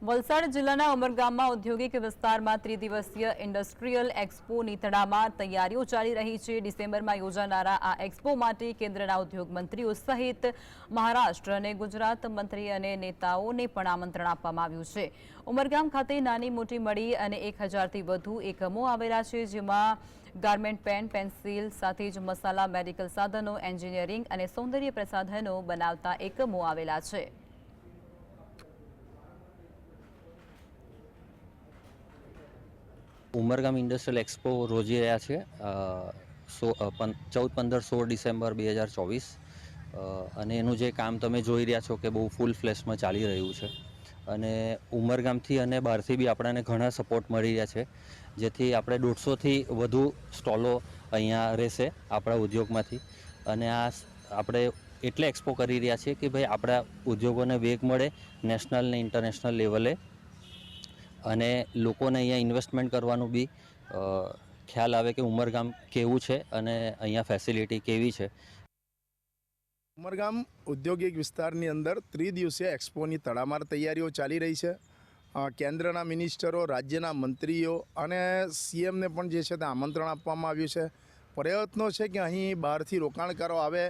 વલસાડ જિલ્લાના ઉમરગામમાં ઔદ્યોગિક વિસ્તારમાં ત્રિદિવસીય ઇન્ડસ્ટ્રીયલ એક્સપોની તડામાર તૈયારીઓ ચાલી રહી છે. ડિસેમ્બરમાં યોજાનારા આ એક્સપો માટે કેન્દ્રના ઉદ્યોગ મંત્રીઓ સહિત મહારાષ્ટ્ર અને ગુજરાત મંત્રી અને નેતાઓને પણ આમંત્રણ આપવામાં આવ્યું છે. ઉમરગામ ખાતે નાની મોટી મળી અને એક હજારથી વધુ એકમો આવેલા છે, જેમાં ગાર્મેન્ટ પેન, પેન્સિલ સાથે જ મસાલા, મેડિકલ સાધનો, એન્જિનિયરિંગ અને સૌંદર્ય પ્રસાધનો બનાવતા એકમો આવેલા છે. ઉમરગામ ઇન્ડસ્ટ્રીયલ એક્સપો રોજી રહ્યા છે. સો ચૌદ, પંદર, સોળ ડિસેમ્બર બે હજાર ચોવીસ. અને એનું જે કામ તમે જોઈ રહ્યા છો કે બહુ ફૂલ ફ્લેશમાં ચાલી રહ્યું છે. અને ઉમરગામથી અને બહારથી બી આપણને ઘણા સપોર્ટ મળી રહ્યા છે. જેથી આપણે દોઢસોથી વધુ સ્ટોલો અહીંયા રહેશે આપણા ઉદ્યોગમાંથી. અને આ આપણે એટલે એક્સપો કરી રહ્યા છીએ કે ભાઈ આપણા ઉદ્યોગોને વેગ મળે, નેશનલ ને ઇન્ટરનેશનલ લેવલે અને લોકોને અહીંયા ઇન્વેસ્ટમેન્ટ કરવાનું બી ખ્યાલ આવે કે ઉમરગામ કેવું છે અને અહીંયા ફેસિલિટી કેવી છે. ઉમરગામ ઔદ્યોગિક વિસ્તારની અંદર ત્રિદિવસીય એક્સપોની તડામાર તૈયારીઓ ચાલી રહી છે. કેન્દ્રના મિનિસ્ટરો, રાજ્યના મંત્રીઓ અને સીએમને પણ જે છે તે આમંત્રણ આપવામાં આવ્યું છે. પ્રયત્નો છે કે અહીં બહારથી રોકાણકારો આવે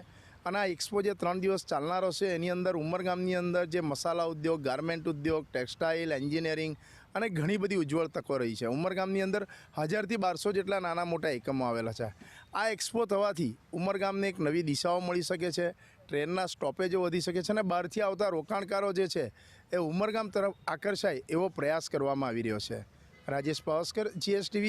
અને આ એક્સપો જે ત્રણ દિવસ ચાલનારો છે એની અંદર ઉમરગામની અંદર જે મસાલા ઉદ્યોગ, ગાર્મેન્ટ ઉદ્યોગ, ટેક્સટાઇલ, એન્જિનિયરિંગ અને ઘણી બધી ઉજ્જવળ તકો રહી છે. ઉમરગામની અંદર હજારથી બારસો જેટલા નાના મોટા એકમો આવેલા છે. આ એક્સપો થવાથી ઉમરગામને એક નવી દિશાઓ મળી શકે છે, ટ્રેનના સ્ટોપેજો વધી શકે છે અને બહારથી આવતા રોકાણકારો જે છે એ ઉમરગામ તરફ આકર્ષાય એવો પ્રયાસ કરવામાં આવી રહ્યો છે. રાજેશ પાવસ્કર જીએસટીવી